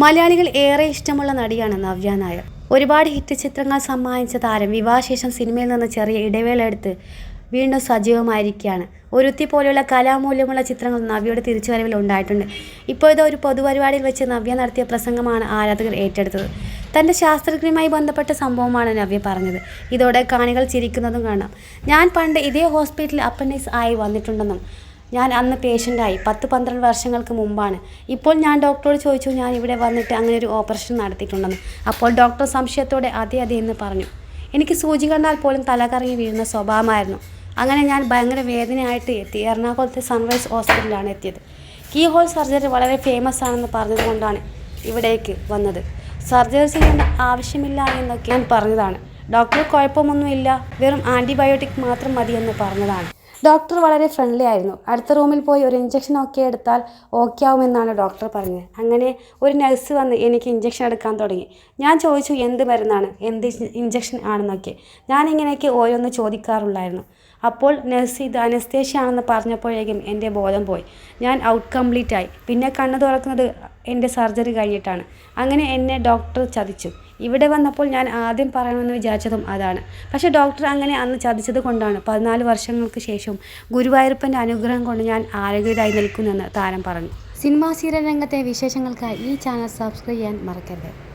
മലയാളികൾ ഏറെ ഇഷ്ടമുള്ള നടിയാണ് നവ്യ നായർ. ഒരുപാട് ഹിറ്റ് ചിത്രങ്ങൾ സമ്മാനിച്ച താരം വിവാഹശേഷം സിനിമയിൽ നിന്ന് ചെറിയ ഇടവേള എടുത്ത് വീണ്ടും സജീവമായിരിക്കുകയാണ്. ഒരുത്തി പോലെയുള്ള കലാമൂല്യമുള്ള ചിത്രങ്ങൾ നവ്യയുടെ തിരിച്ചുവരവിൽ ഉണ്ടായിട്ടുണ്ട്. ഇപ്പോഴത്തെ ഒരു പൊതുപരിപാടിയിൽ വെച്ച് നവ്യ നടത്തിയ പ്രസംഗമാണ് ആരാധകർ ഏറ്റെടുത്തത്. തന്റെ ശാസ്ത്രജ്ഞയുമായി ബന്ധപ്പെട്ട സംഭവമാണ് നവ്യ പറഞ്ഞത്. ഇതോടെ കാണികൾ ചിരിക്കുന്നതും കാണാം. ഞാൻ പണ്ട് ഇതേ ഹോസ്പിറ്റലിൽ അപ്പൻഡിക്സ് ആയി വന്നിട്ടുണ്ടെന്നും ഞാൻ അന്ന് പേഷ്യന്റായി പത്ത് പന്ത്രണ്ട് വർഷങ്ങൾക്ക് മുമ്പാണ്. ഇപ്പോൾ ഞാൻ ഡോക്ടറോട് ചോദിച്ചു ഞാൻ ഇവിടെ വന്നിട്ട് അങ്ങനെ ഒരു ഓപ്പറേഷൻ നടത്തിയിട്ടുണ്ടെന്ന്. അപ്പോൾ ഡോക്ടർ സംശയത്തോടെ അതെ അതെ എന്ന് പറഞ്ഞു. എനിക്ക് സൂചി കണ്ടാൽ പോലും തലകറങ്ങി വീഴുന്ന സ്വഭാവമായിരുന്നു. അങ്ങനെ ഞാൻ ഭയങ്കര വേദനയായിട്ട് എത്തി. എറണാകുളത്തെ സൺറൈസ് ഹോസ്പിറ്റലിലാണ് എത്തിയത്. കീ ഹോൾ സർജറി വളരെ ഫേമസ് ആണെന്ന് പറഞ്ഞതുകൊണ്ടാണ് ഇവിടേക്ക് വന്നത്. സർജറി ചെയ്യേണ്ട ആവശ്യമില്ല എന്നൊക്കെ ഞാൻ പറഞ്ഞതാണ്. ഡോക്ടർ കുഴപ്പമൊന്നുമില്ല. വെറും ആന്റിബയോട്ടിക് മാത്രം മതിയെന്ന് പറഞ്ഞതാണ്. ഡോക്ടർ വളരെ ഫ്രണ്ട്ലി ആയിരുന്നു. അടുത്ത റൂമിൽ പോയി ഒരു ഇഞ്ചക്ഷൻ ഒക്കെ എടുത്താൽ ഓക്കെ ആവുമെന്നാണ് ഡോക്ടർ പറഞ്ഞത്. അങ്ങനെ ഒരു നഴ്സ് വന്ന് എനിക്ക് ഇഞ്ചക്ഷൻ എടുക്കാൻ തുടങ്ങി. ഞാൻ ചോദിച്ചു എന്ത് മരുന്നാണ്? എന്ത് ഇഞ്ചക്ഷൻ ആണെന്നൊക്കെ? ഞാൻ ഇങ്ങനെയൊക്കെ ഓരോന്ന് ചോദിക്കാറുള്ളായിരുന്നു അപ്പോൾ നഴ്സ് ഇത് അനസ്തേഷ്യ ആണെന്ന് പറഞ്ഞപ്പോഴേക്കും എന്റെ ബോധം പോയി. ഞാൻ ഔട്ട് കംപ്ലീറ്റ് ആയി. പിന്നെ കണ്ണു തുറക്കുന്നത് എന്റെ സർജറി കഴിഞ്ഞിട്ടാണ്. അങ്ങനെ എന്നെ ഡോക്ടർ ചതിച്ചു. ഇവിടെ വന്നപ്പോൾ ഞാൻ ആദ്യം പറയണമെന്ന് വിചാരിച്ചതും അതാണ്. പക്ഷേ ഡോക്ടർ അങ്ങനെ അന്ന് ചതിച്ചത് കൊണ്ടാണ്. പതിനാല് വർഷങ്ങൾക്ക് ശേഷം ഗുരുവായൂരപ്പന്റെ അനുഗ്രഹം കൊണ്ട് ഞാൻ ആരോഗ്യരായി നിൽക്കുന്നെന്ന് താരം പറഞ്ഞു. സിനിമാ സീരിയൽ രംഗത്തെ വിശേഷങ്ങൾക്കായി ഈ ചാനൽ സബ്സ്ക്രൈബ് ചെയ്യാൻ മറക്കരുത്.